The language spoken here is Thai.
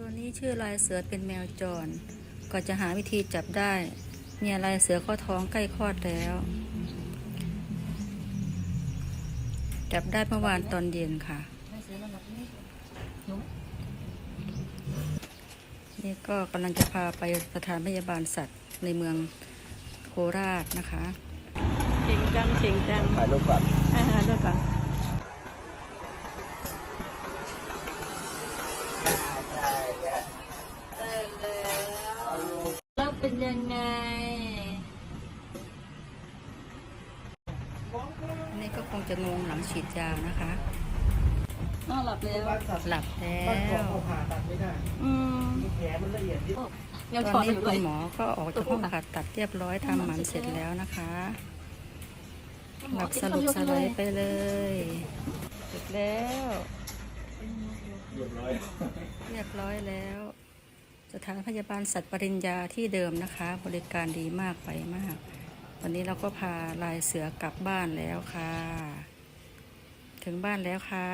ตัวนี้ชื่อลายเสือเป็นแมวจร ก็จะหาวิธีจับได้เนี่ยลายเสือข้อท้องใกล้คลอดแล้ว จับได้เมื่อวานตอนเย็นค่ะ นี่ก็กำลังจะพาไปสถานพยาบาลสัตว์ในเมืองโคราชนะคะเก่งจังเก่งจังถ่ายรูปก่อนอาหารด้วยกัน เป็นยังไงอันนี้ก็คงจะงงหลังฉีดยานะคะนอนหลับแล้วหลับแล้บ้านของวเขาผ่าตัดไม่ได้อืมแผลมันละเอียดยิบยังตถออนนอนี้ยู่เลคุยณหมอก็ออกจากห้องผ่าตัดเรียบร้อยทำหมันเสร็จแล้วนะคะหลับสลบสลายไปเลยเสร็จแล้ว เรียบร้อยเรียบร้อยแล้ว สถานพยาบาลสัตว์ปริญญาที่เดิมนะคะ บริการดีมากไปมากวันนี้เราก็พาลายเสือกลับบ้านแล้วค่ะ ถึงบ้านแล้วค่ะ